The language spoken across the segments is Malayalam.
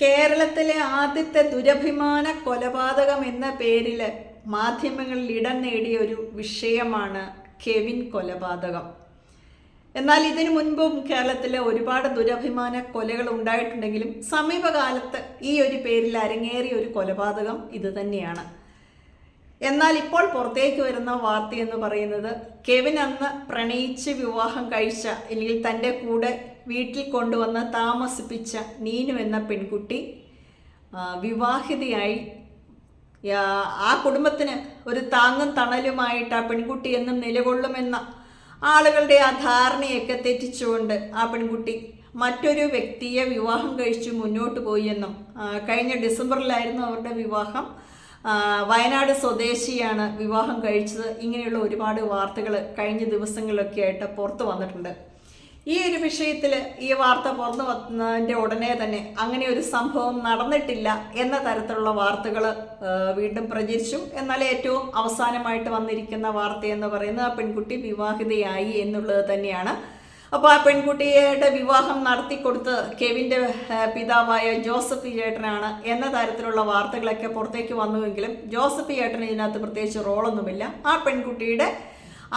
കേരളത്തിലെ ആദ്യത്തെ ദുരഭിമാന കൊലപാതകം എന്ന പേരിൽ മാധ്യമങ്ങളിൽ ഇടം നേടിയ ഒരു വിഷയമാണ് കെവിൻ കൊലപാതകം. എന്നാൽ ഇതിനു മുൻപും കേരളത്തിൽ ഒരുപാട് ദുരഭിമാന കൊലകൾ ഉണ്ടായിട്ടുണ്ടെങ്കിലും സമീപകാലത്ത് ഈ ഒരു പേരിൽ അരങ്ങേറിയ ഒരു കൊലപാതകം ഇത് തന്നെയാണ്. എന്നാൽ ഇപ്പോൾ പുറത്തേക്ക് വരുന്ന വാർത്ത എന്ന് പറയുന്നത് കെവിൻ അന്ന് പ്രണയിച്ച് വിവാഹം കഴിച്ച അല്ലെങ്കിൽ തന്റെ കൂടെ വീട്ടിൽ കൊണ്ടുവന്ന് താമസിപ്പിച്ച നീനു എന്ന പെൺകുട്ടി വിവാഹിതയായി. ആ, കുടുംബത്തിന് ഒരു താങ്ങും തണലുമായിട്ട് ആ പെൺകുട്ടി എന്നും നിലകൊള്ളുമെന്ന ആളുകളുടെ ആ ധാരണയൊക്കെ തെറ്റിച്ചുകൊണ്ട് ആ പെൺകുട്ടി മറ്റൊരു വ്യക്തിയെ വിവാഹം കഴിച്ചു മുന്നോട്ട് പോയി എന്നും കഴിഞ്ഞ ഡിസംബറിലായിരുന്നു അവരുടെ വിവാഹം. വയനാട് സ്വദേശിയാണ് വിവാഹം കഴിച്ചത്. ഇങ്ങനെയുള്ള ഒരുപാട് വാർത്തകൾ കഴിഞ്ഞ ദിവസങ്ങളിലൊക്കെ ആയിട്ട് പുറത്തു വന്നിട്ടുണ്ട്. ഈ ഒരു വിഷയത്തിൽ ഈ വാർത്ത പുറത്തു വന്നതിന്റെ ഉടനെ തന്നെ അങ്ങനെ ഒരു സംഭവം നടന്നിട്ടില്ല എന്ന തരത്തിലുള്ള വാർത്തകൾ വീണ്ടും പ്രചരിച്ചു. എന്നാൽ ഏറ്റവും അവസാനമായിട്ട് വന്നിരിക്കുന്ന വാർത്ത എന്ന് പറയുന്നത് ആ പെൺകുട്ടി വിവാഹിതയായി എന്നുള്ളത് തന്നെയാണ്. അപ്പോൾ ആ പെൺകുട്ടിയുടെ വിവാഹം നടത്തി കൊടുത്ത് കെവിന്റെ പിതാവായ ജോസഫ് ചേട്ടനാണ് എന്ന തരത്തിലുള്ള വാർത്തകളൊക്കെ പുറത്തേക്ക് വന്നുവെങ്കിലും ജോസഫ് ചേട്ടന് ഇതിനകത്ത് പ്രത്യേകിച്ച് റോളൊന്നുമില്ല. ആ പെൺകുട്ടിയുടെ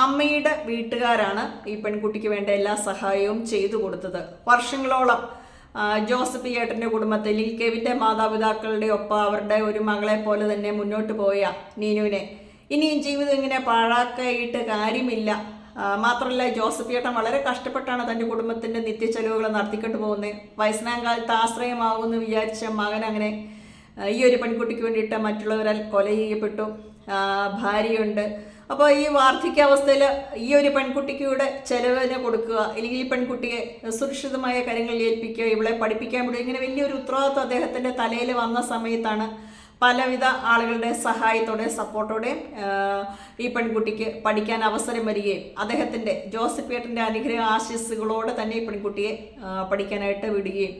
അമ്മയുടെ വീട്ടുകാരാണ് ഈ പെൺകുട്ടിക്ക് വേണ്ട എല്ലാ സഹായവും ചെയ്തു കൊടുത്തത്. വർഷങ്ങളോളം ജോസഫ് ഏട്ടന്റെ കുടുംബത്തിൽ ഈ കെവിന്റെ മാതാപിതാക്കളുടെ ഒപ്പം അവരുടെ ഒരു മകളെ പോലെ തന്നെ മുന്നോട്ട് പോയ നീനുവിനെ. ഇനിയും ജീവിതം ഇങ്ങനെ പാഴാക്കായിട്ട് കാര്യമില്ല. മാത്രമല്ല ജോസഫ് ഏട്ടൻ വളരെ കഷ്ടപ്പെട്ടാണ് തന്റെ കുടുംബത്തിന്റെ നിത്യച്ചെലവുകൾ നടത്തിക്കൊണ്ട് പോകുന്നത്. വയസ്സനാം കാലത്ത് ആശ്രയമാകുമെന്ന് വിചാരിച്ച മകൻ അങ്ങനെ ഈ ഒരു പെൺകുട്ടിക്ക് വേണ്ടിയിട്ട് മറ്റുള്ളവരാൽ കൊല ചെയ്യപ്പെട്ടു. ഭാര്യയുണ്ട്. അപ്പോൾ ഈ വാർദ്ധക്യാവസ്ഥയിൽ ഈ ഒരു പെൺകുട്ടിക്കൂടെ ചെലവിന് കൊടുക്കുക അല്ലെങ്കിൽ ഈ പെൺകുട്ടിയെ സുരക്ഷിതമായ കാര്യങ്ങളിൽ ഏൽപ്പിക്കുക ഇവളെ പഠിപ്പിക്കാൻ വിടുക ഇങ്ങനെ വലിയൊരു ഉത്തരവാദിത്വം അദ്ദേഹത്തിന്റെ തലയിൽ വന്ന സമയത്താണ് പലവിധ ആളുകളുടെ സഹായത്തോടെ സപ്പോർട്ടോടെ ഈ പെൺകുട്ടിക്ക് പഠിക്കാൻ അവസരം വരികയും അദ്ദേഹത്തിന്റെ ജോസഫ് ഏട്ടന്റെ അനുഗ്രഹ ആശീസ്സുകളോടെ തന്നെ ഈ പെൺകുട്ടിയെ പഠിക്കാനായിട്ട് വിടുകയും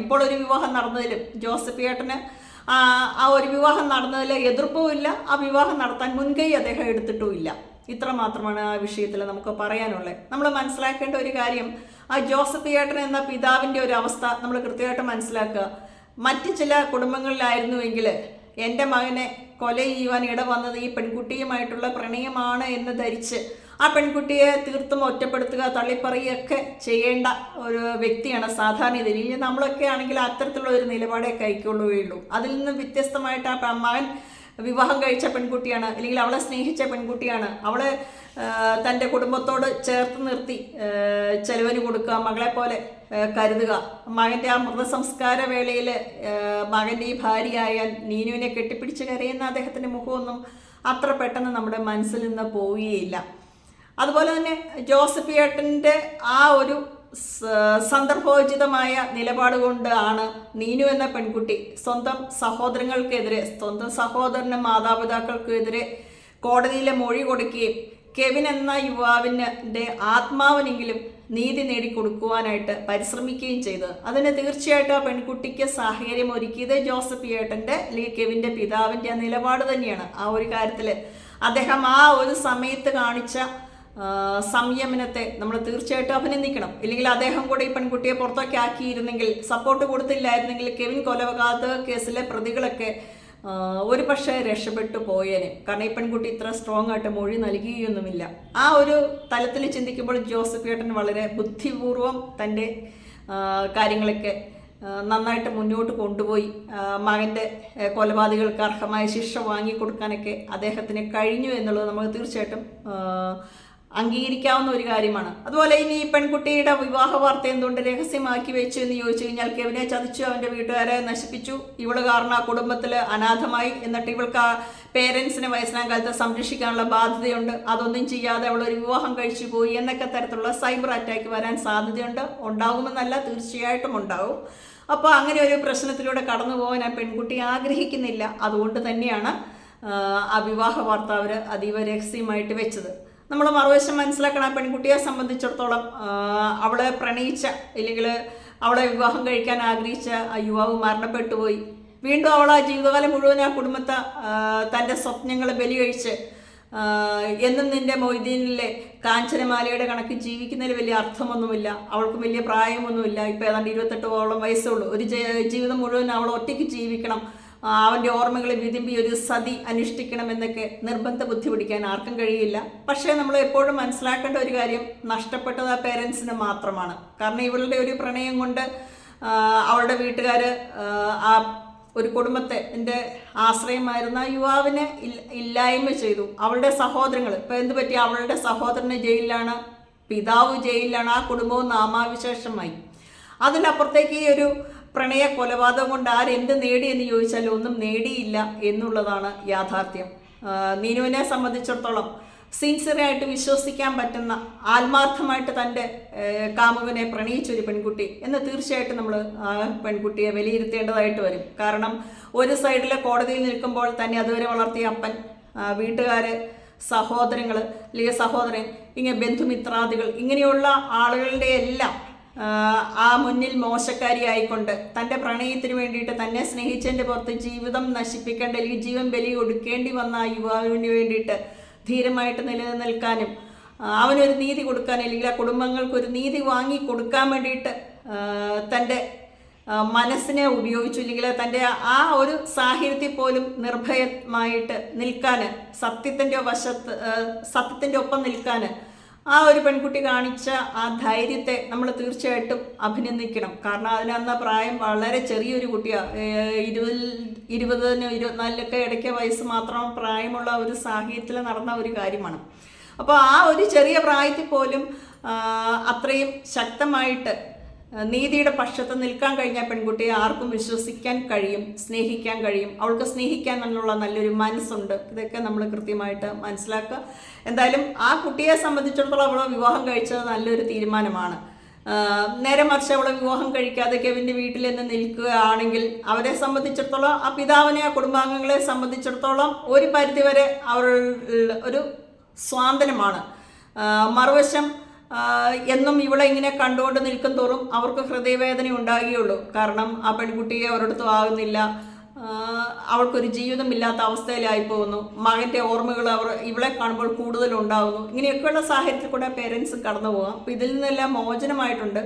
ഇപ്പോൾ ഒരു വിവാഹം നടന്നതിലും ജോസഫ് ഏട്ടന് ആ ഒരു വിവാഹം നടന്നതിൽ എതിർപ്പുമില്ല ആ വിവാഹം നടത്താൻ മുൻകൈ അദ്ദേഹം എടുത്തിട്ടുമില്ല ഇത്ര മാത്രമാണ് ആ വിഷയത്തിൽ നമുക്ക് പറയാനുള്ളത്. നമ്മൾ മനസ്സിലാക്കേണ്ട ഒരു കാര്യം ആ ജോസഫ് ഏട്ടൻ എന്ന പിതാവിന്റെ ഒരു അവസ്ഥ നമ്മൾ കൃത്യമായിട്ട് മനസ്സിലാക്കുക. മറ്റ് ചില കുടുംബങ്ങളിലായിരുന്നുവെങ്കിൽ എന്റെ മകനെ കൊല ചെയ്യുവാൻ ഇട വന്നത് ഈ പെൺകുട്ടിയുമായിട്ടുള്ള പ്രണയമാണ് എന്ന് ധരിച്ച് ആ പെൺകുട്ടിയെ തീർത്തും ഒറ്റപ്പെടുത്തുക തള്ളിപ്പറയുകയൊക്കെ ചെയ്യേണ്ട ഒരു വ്യക്തിയാണ് സാധാരണ ഇതിൽ. ഇനി നമ്മളൊക്കെ ആണെങ്കിൽ അത്തരത്തിലുള്ള ഒരു നിലപാടേ കൈക്കൊള്ളുകയുള്ളൂ. അതിൽ നിന്ന് വ്യത്യസ്തമായിട്ട് ആ മകൻ വിവാഹം കഴിച്ച പെൺകുട്ടിയാണ് അല്ലെങ്കിൽ അവളെ സ്നേഹിച്ച പെൺകുട്ടിയാണ്. അവളെ തന്റെ കുടുംബത്തോട് ചേർത്ത് നിർത്തി ചെലവിന് കൊടുക്കുക മകളെ പോലെ കരുതുക. മകന്റെ ആ മൃതസംസ്കാര വേളയിൽ മകന്റെ ഈ ഭാര്യയായ നീനുവിനെ കെട്ടിപ്പിടിച്ച് കരയുന്ന അദ്ദേഹത്തിന്റെ മുഖമൊന്നും അത്ര പെട്ടെന്ന് നമ്മുടെ മനസ്സിൽ നിന്ന് പോവുകയില്ല. അതുപോലെ തന്നെ ജോസഫ് ഏട്ടന്റെ ആ ഒരു സന്ദർഭോചിതമായ നിലപാട് കൊണ്ടാണ് നീനു എന്ന പെൺകുട്ടി സ്വന്തം സഹോദരങ്ങൾക്കെതിരെ സ്വന്തം സഹോദരനും മാതാപിതാക്കൾക്കെതിരെ കോടതിയിലെ മൊഴി കൊടുക്കുകയും കെവിൻ എന്ന യുവാവിന്റെ ആത്മാവിനെങ്കിലും നീതി നേടിക്കൊടുക്കുവാനായിട്ട് പരിശ്രമിക്കുകയും ചെയ്തത് അതിന് തീർച്ചയായിട്ടും ആ പെൺകുട്ടിക്ക് സാഹചര്യം ഒരുക്കിയത് ജോസഫ് ഏട്ടന്റെ അല്ലെങ്കിൽ കെവിന്റെ പിതാവിന്റെ നിലപാട് തന്നെയാണ്. ആ ഒരു കാര്യത്തിൽ അദ്ദേഹം ആ ഒരു സമയത്ത് കാണിച്ച സംയമനത്തെ നമ്മൾ തീർച്ചയായിട്ടും അഭിനന്ദിക്കണം. ഇല്ലെങ്കിൽ അദ്ദേഹം കൂടെ ഈ പെൺകുട്ടിയെ പുറത്തൊക്കെ ആക്കിയിരുന്നെങ്കിൽ സപ്പോർട്ട് കൊടുത്തില്ലായിരുന്നെങ്കിൽ കെവിൻ കൊലപാതക കേസിലെ പ്രതികളൊക്കെ ഒരു പക്ഷേ രക്ഷപ്പെട്ടു പോയേനെ. കാരണം ഈ പെൺകുട്ടി ഇത്ര സ്ട്രോങ് ആയിട്ട് മൊഴി നൽകുകയൊന്നുമില്ല ആ ഒരു തലത്തിൽ ചിന്തിക്കുമ്പോൾ ജോസഫ് ഏട്ടൻ വളരെ ബുദ്ധിപൂർവം തന്റെ കാര്യങ്ങളൊക്കെ നന്നായിട്ട് മുന്നോട്ട് കൊണ്ടുപോയി. മകന്റെ കൊലപാതകൾക്ക് അർഹമായ ശിക്ഷ വാങ്ങിക്കൊടുക്കാനൊക്കെ അദ്ദേഹത്തിന് കഴിഞ്ഞു എന്നുള്ളത് നമുക്ക് തീർച്ചയായിട്ടും അംഗീകരിക്കാവുന്ന ഒരു കാര്യമാണ്. അതുപോലെ ഇനി ഈ പെൺകുട്ടിയുടെ വിവാഹ വാർത്ത എന്തുകൊണ്ട് രഹസ്യമാക്കി വെച്ചു എന്ന് ചോദിച്ചു കഴിഞ്ഞാൽ കെവിനെ ചതിച്ചു അവന്റെ വീട്ടുകാരെ നശിപ്പിച്ചു. ഇവൾ കാരണം ആ കുടുംബത്തിൽ അനാഥമായി. എന്നിട്ട് ഇവൾക്ക് ആ പേരൻസിനെ വയസ്സനാം കാലത്ത് സംരക്ഷിക്കാനുള്ള ബാധ്യതയുണ്ട്. അതൊന്നും ചെയ്യാതെ അവൾ ഒരു വിവാഹം കഴിച്ചു പോയി എന്നൊക്കെ തരത്തിലുള്ള സൈബർ അറ്റാക്ക് വരാൻ സാധ്യതയുണ്ട്. ഉണ്ടാകുമെന്നല്ല തീർച്ചയായിട്ടും ഉണ്ടാവും അപ്പോൾ അങ്ങനെ ഒരു പ്രശ്നത്തിലൂടെ കടന്നു പോകാൻ ആ പെൺകുട്ടി ആഗ്രഹിക്കുന്നില്ല. അതുകൊണ്ട് തന്നെയാണ് ആ, വിവാഹ വാർത്ത അവർ അതീവ രഹസ്യമായിട്ട് വെച്ചത്. നമ്മൾ മറുവശം മനസ്സിലാക്കണം ആ പെൺകുട്ടിയെ സംബന്ധിച്ചിടത്തോളം അവളെ പ്രണയിച്ച ഇല്ലെങ്കിൽ അവളെ വിവാഹം കഴിക്കാൻ ആഗ്രഹിച്ച ആ യുവാവ് മരണപ്പെട്ടു പോയി. വീണ്ടും അവൾ ആ ജീവിതകാലം മുഴുവൻ ആ കുടുംബത്തെ തന്റെ സ്വപ്നങ്ങൾ ബലി കഴിച്ച് എന്നും നിന്റെ മൊയ്തീനിലെ കാഞ്ചനമാലയുടെ കണക്ക് ജീവിക്കുന്നതിൽ വലിയ അർത്ഥമൊന്നുമില്ല. അവൾക്ക് വലിയ പ്രായമൊന്നുമില്ല. ഇപ്പോൾ ഏതാണ്ട് ഇരുപത്തെട്ടോളം വയസ്സുള്ളൂ ഒരു ജീവിതം മുഴുവൻ അവൾ ഒറ്റയ്ക്ക് ജീവിക്കണം. അവന്റെ ഓർമ്മകളെ വിതുമ്പി ഒരു സതി അനുഷ്ഠിക്കണം എന്നൊക്കെ നിർബന്ധ ബുദ്ധി പിടിക്കാൻ ആർക്കും കഴിയില്ല. പക്ഷേ നമ്മൾ എപ്പോഴും മനസ്സിലാക്കേണ്ട ഒരു കാര്യം നഷ്ടപ്പെട്ടത് ആ പേരൻസിന് മാത്രമാണ്. കാരണം ഇവളുടെ ഒരു പ്രണയം കൊണ്ട് അവളുടെ വീട്ടുകാർ ആ ഒരു കുടുംബത്തെ എന്റെ ആശ്രയമായിരുന്ന ആ യുവാവിനെ ഇല്ലായ്മ ചെയ്തു. അവളുടെ സഹോദരങ്ങൾ ഇപ്പം എന്ത് പറ്റി? അവളുടെ സഹോദരന് ജയിലിലാണ് പിതാവ് ജയിലിലാണ് ആ കുടുംബവും നാമാവിശേഷമായി. അതിനപ്പുറത്തേക്ക് ഈ ഒരു പ്രണയ കൊലപാതകം കൊണ്ട് ആരെന്ത് നേടി എന്ന് ചോദിച്ചാൽ ഒന്നും നേടിയില്ല എന്നുള്ളതാണ് യാഥാർത്ഥ്യം. നീനുവിനെ സംബന്ധിച്ചിടത്തോളം സിൻസിയറായിട്ട് വിശ്വസിക്കാൻ പറ്റുന്ന ആത്മാർത്ഥമായിട്ട് തന്റെ കാമുകനെ പ്രണയിച്ചൊരു പെൺകുട്ടി എന്ന് തീർച്ചയായിട്ടും നമ്മൾ ആ പെൺകുട്ടിയെ വിലയിരുത്തേണ്ടതായിട്ട് വരും. കാരണം ഒരു സൈഡിലെ കോടതിയിൽ നിൽക്കുമ്പോൾ തന്നെ അതുവരെ വളർത്തിയ അപ്പൻ വീട്ടുകാർ സഹോദരങ്ങൾ അല്ലെങ്കിൽ സഹോദരൻ ഇങ്ങനെ ബന്ധുമിത്രാദികൾ ഇങ്ങനെയുള്ള ആളുകളുടെ എല്ലാം ആ, മുന്നിൽ മോശക്കാരിയായിക്കൊണ്ട് തന്റെ പ്രണയത്തിന് വേണ്ടിയിട്ട് തന്നെ സ്നേഹിച്ചതിന്റെ പുറത്ത് ജീവിതം നശിപ്പിക്കേണ്ട അല്ലെങ്കിൽ ജീവൻ ബലി കൊടുക്കേണ്ടി വന്ന ആ യുവാവിന് വേണ്ടിയിട്ട് ധീരമായിട്ട് നിലനിൽക്കാനും അവനൊരു നീതി കൊടുക്കാൻ അല്ലെങ്കിൽ ആ കുടുംബങ്ങൾക്ക് ഒരു നീതി വാങ്ങി കൊടുക്കാൻ വേണ്ടിയിട്ട് തന്റെ മനസ്സിനെ ഉപയോഗിച്ചു ഇല്ലെങ്കിൽ തന്റെ ആ ഒരു സാഹചര്യത്തിൽ പോലും നിർഭയമായിട്ട് നിൽക്കാൻ സത്യത്തിന്റെ വശത്ത് സത്യത്തിന്റെ ഒപ്പം നിൽക്കാൻ ആ ഒരു പെൺകുട്ടി കാണിച്ച ആ ധൈര്യത്തെ നമ്മൾ തീർച്ചയായിട്ടും അഭിനന്ദിക്കണം. കാരണം അതിനന്ന പ്രായം വളരെ ചെറിയൊരു കുട്ടിയാണ് ഇരുപതിൽ ഇരുപതിന് ഇരുപത്തിനാലിലൊക്കെ ഇടയ്ക്ക് വയസ്സ് മാത്രം പ്രായമുള്ള ഒരു സാഹചര്യത്തിൽ നടന്ന ഒരു കാര്യമാണ്. അപ്പോൾ ആ ഒരു ചെറിയ പ്രായത്തിൽ പോലും അത്രയും ശക്തമായിട്ട് നീതിയുടെ പക്ഷത്ത് നിൽക്കാൻ കഴിഞ്ഞ പെൺകുട്ടിയെ ആർക്കും വിശ്വസിക്കാൻ കഴിയും സ്നേഹിക്കാൻ കഴിയും. അവൾക്ക് സ്നേഹിക്കാൻ എന്നുള്ള നല്ലൊരു മനസ്സുണ്ട്. ഇതൊക്കെ നമ്മൾ കൃത്യമായിട്ട് മനസ്സിലാക്കുക. എന്തായാലും ആ കുട്ടിയെ സംബന്ധിച്ചിടത്തോളം അവൾ വിവാഹം കഴിച്ചത് നല്ലൊരു തീരുമാനമാണ്. നേരെ മറിച്ച് അവളെ വിവാഹം കഴിക്കാതെ കെവിന്റെ വീട്ടിൽ നിന്ന് നിൽക്കുകയാണെങ്കിൽ അവരെ സംബന്ധിച്ചിടത്തോളം ആ പിതാവിനെ ആ കുടുംബാംഗങ്ങളെ സംബന്ധിച്ചിടത്തോളം ഒരു പരിധിവരെ അവൾ ഒരു സ്വാതന്ത്ര്യമാണ് മറുവശം എന്നും ഇവിടെ ഇങ്ങനെ കണ്ടുകൊണ്ട് നിൽക്കും തോറും അവർക്ക് ഹൃദയവേദന ഉണ്ടാകുകയുള്ളൂ. കാരണം ആ പെൺകുട്ടിയെ ഒരിടത്തും ആകുന്നില്ല. അവൾക്കൊരു ജീവിതമില്ലാത്ത അവസ്ഥയിലായി പോകുന്നു മകന്റെ ഓർമ്മകൾ അവർ ഇവിടെ കാണുമ്പോൾ കൂടുതൽ ഉണ്ടാകുന്നു. ഇങ്ങനെയൊക്കെയുള്ള സാഹചര്യത്തിൽ കൂടെ പേരൻസ് കടന്നു പോകാം. അപ്പോൾ ഇതിൽ നിന്നെല്ലാം മോചനമായിട്ടുണ്ട്.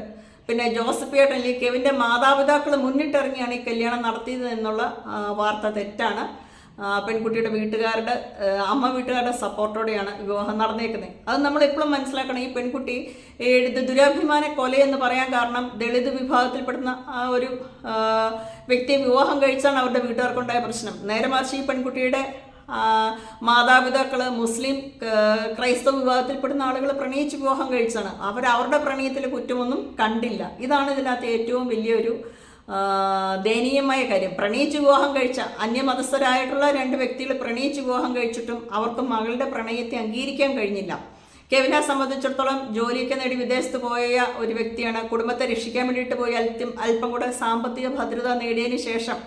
പിന്നെ ജോസഫ് ഏട്ടൻ കെവിന്റെ മാതാപിതാക്കൾ മുന്നിട്ടിറങ്ങിയാണ് ഈ കല്യാണം നടത്തിയത് എന്നുള്ള വാർത്ത തെറ്റാണ്. പെൺകുട്ടിയുടെ വീട്ടുകാരുടെ അമ്മ വീട്ടുകാരുടെ സപ്പോർട്ടോടെയാണ് വിവാഹം നടന്നേക്കുന്നത്. അത് നമ്മൾ എപ്പോഴും മനസ്സിലാക്കണം. ഈ പെൺകുട്ടി ഇത് ദുരാഭിമാന കൊലയെന്ന് പറയാൻ കാരണം ദളിത് വിഭാഗത്തിൽപ്പെടുന്ന ആ ഒരു വ്യക്തിയെ വിവാഹം കഴിച്ചാണ് അവരുടെ വീട്ടുകാർക്കുണ്ടായ പ്രശ്നം. നേരെ മറിച്ച് ഈ പെൺകുട്ടിയുടെ മാതാപിതാക്കൾ മുസ്ലിം ക്രൈസ്തവ വിഭാഗത്തിൽപ്പെടുന്ന ആളുകൾ പ്രണയിച്ച് വിവാഹം കഴിച്ചാണ്. അവർ അവരുടെ പ്രണയത്തിൽ കുറ്റമൊന്നും കണ്ടില്ല. ഇതാണ് ഇതിനകത്ത് ഏറ്റവും വലിയൊരു ദയനീയമായ കാര്യം. പ്രണയിച്ച് വിവാഹം കഴിച്ച അന്യമതസ്ഥരായിട്ടുള്ള രണ്ട് വ്യക്തികൾ പ്രണയിച്ച് വിവാഹം കഴിച്ചിട്ടും അവർക്ക് മകളുടെ പ്രണയത്തെ അംഗീകരിക്കാൻ കഴിഞ്ഞില്ല. കെവിനെ സംബന്ധിച്ചിടത്തോളം ജോലിയൊക്കെ നേടി വിദേശത്ത് പോയ ഒരു വ്യക്തിയാണ്. കുടുംബത്തെ രക്ഷിക്കാൻ വേണ്ടിയിട്ട് പോയി. അല്പം അല്പം കൂടെ സാമ്പത്തിക ഭദ്രത നേടിയതിന് ശേഷം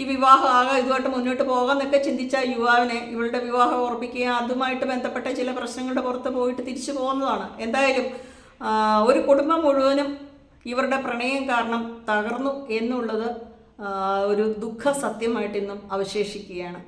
ഈ വിവാഹം ആകെ ഇതുമായിട്ട് മുന്നോട്ട് പോകാമെന്നൊക്കെ ചിന്തിച്ച യുവാവിനെ ഇവളുടെ വിവാഹം ഉറപ്പിക്കുകയും അതുമായിട്ട് ബന്ധപ്പെട്ട ചില പ്രശ്നങ്ങളുടെ പുറത്ത് പോയിട്ട് തിരിച്ചു പോകുന്നതാണ്. എന്തായാലും ഒരു കുടുംബം മുഴുവനും ഇവരുടെ പ്രണയം കാരണം തകർന്നു എന്നുള്ളത് ഒരു ദുഃഖ സത്യമായിട്ട് ഇന്നും അവശേഷിക്കുകയാണ്.